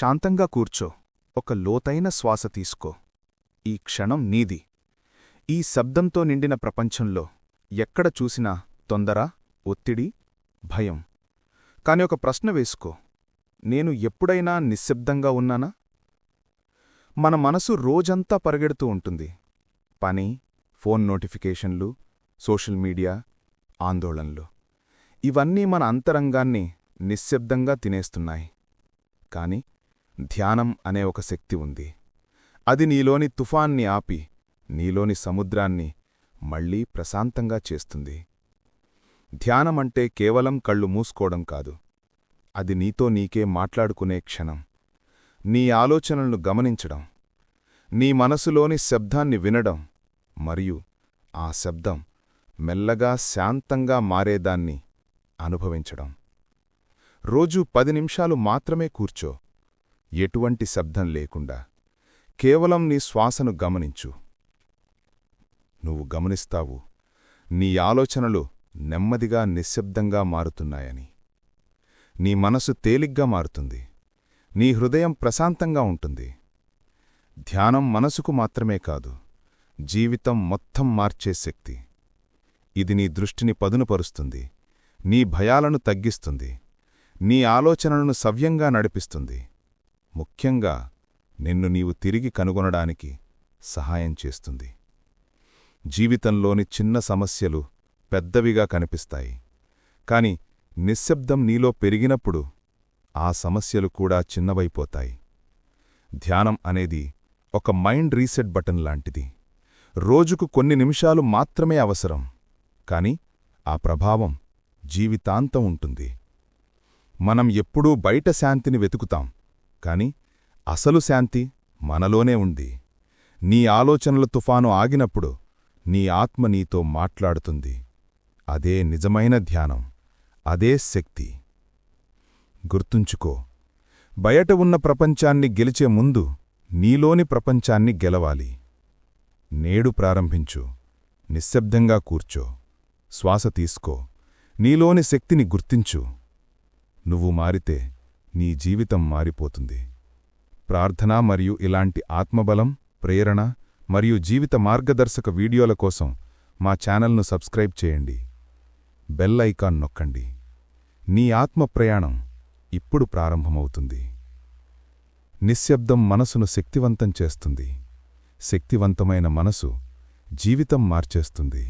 శాంతంగా కూర్చో. ఒక లోతైన శ్వాస తీసుకో. ఈ క్షణం నీది. ఈ శబ్దంతో నిండిన ప్రపంచంలో ఎక్కడ చూసినా తొందర ఒత్తిడి భయం. కాని ఒక ప్రశ్న వేసుకో. నేను ఎప్పుడైనా నిశ్శబ్దంగా ఉన్నానా? మన మనసు రోజంతా పరిగెడుతూ ఉంటుంది. పని ఫోన్ నోటిఫికేషన్లు సోషల్ మీడియా ఆందోళనలు. ఇవన్నీ మన అంతరంగాన్ని నిశ్శబ్దంగా తినేస్తున్నాయి. కాని ధ్యానం అనే ఒక శక్తి ఉంది. అది నీలోని తుఫాన్ని ఆపి నీలోని సముద్రాన్ని మళ్ళీ ప్రశాంతంగా చేస్తుంది. ధ్యానమంటే కేవలం కళ్ళు మూసుకోవడం కాదు. అది నీతో నీకే మాట్లాడుకునే క్షణం. నీ ఆలోచనలను గమనించడం. నీ మనసులోని శబ్దాన్ని వినడం. మరియు ఆ శబ్దం మెల్లగా శాంతంగా మారేదాన్ని అనుభవించడం. రోజూ పది నిమిషాలు మాత్రమే కూర్చో. ఎటువంటి శబ్దం లేకుండా. కేవలం నీ శ్వాసను గమనించు. నువ్వు గమనిస్తావు నీ ఆలోచనలు నెమ్మదిగా నిశ్శబ్దంగా మారుతున్నాయని. నీ మనసు తేలిగ్గా మారుతుంది నీ హృదయం ప్రశాంతంగా ఉంటుంది. ధ్యానం మనసుకు మాత్రమే కాదు జీవితం మొత్తం మార్చే శక్తి. ఇది నీ దృష్టిని పదునుపరుస్తుంది నీ భయాలను తగ్గిస్తుంది నీ ఆలోచనలను సవ్యంగా నడిపిస్తుంది. ముఖ్యంగా నిన్ను నీవు తిరిగి కనుగొనడానికి సహాయం చేస్తుంది. జీవితంలోని చిన్న సమస్యలు పెద్దవిగా కనిపిస్తాయి. కాని నిశ్శబ్దం నీలో పెరిగినప్పుడు ఆ సమస్యలు కూడా చిన్నవైపోతాయి. ధ్యానం అనేది ఒక మైండ్ రీసెట్ బటన్ లాంటిది. రోజుకు కొన్ని నిమిషాలు మాత్రమే అవసరం. కాని ఆ ప్రభావం జీవితాంతం ఉంటుంది. మనం ఎప్పుడూ బయట శాంతిని వెతుకుతాం. కాని అసలు శాంతి మనలోనే ఉంది. నీ ఆలోచనల తుఫాను ఆగినప్పుడు నీ ఆత్మ నీతో మాట్లాడుతుంది. అదే నిజమైన ధ్యానం అదే శక్తి. గుర్తుంచుకో బయట ఉన్న ప్రపంచాన్ని గెలిచే ముందు నీలోని ప్రపంచాన్ని గెలవాలి. నేడు ప్రారంభించు నిశ్శబ్దంగా కూర్చో శ్వాస తీసుకో నీలోని శక్తిని గుర్తించు. నువ్వు మారితే నీ జీవితం మారిపోతుంది. ప్రార్థన మరియు ఇలాంటి ఆత్మబలం ప్రేరణ మరియు జీవిత మార్గదర్శక వీడియోల కోసం మా ఛానల్ను సబ్స్క్రైబ్ చేయండి. బెల్ ఐకాన్ నొక్కండి. నీ ఆత్మ ప్రయాణం ఇప్పుడు ప్రారంభమవుతుంది. నిశ్శబ్దం మనసును శక్తివంతం చేస్తుంది. శక్తివంతమైన మనసు జీవితం మార్చేస్తుంది.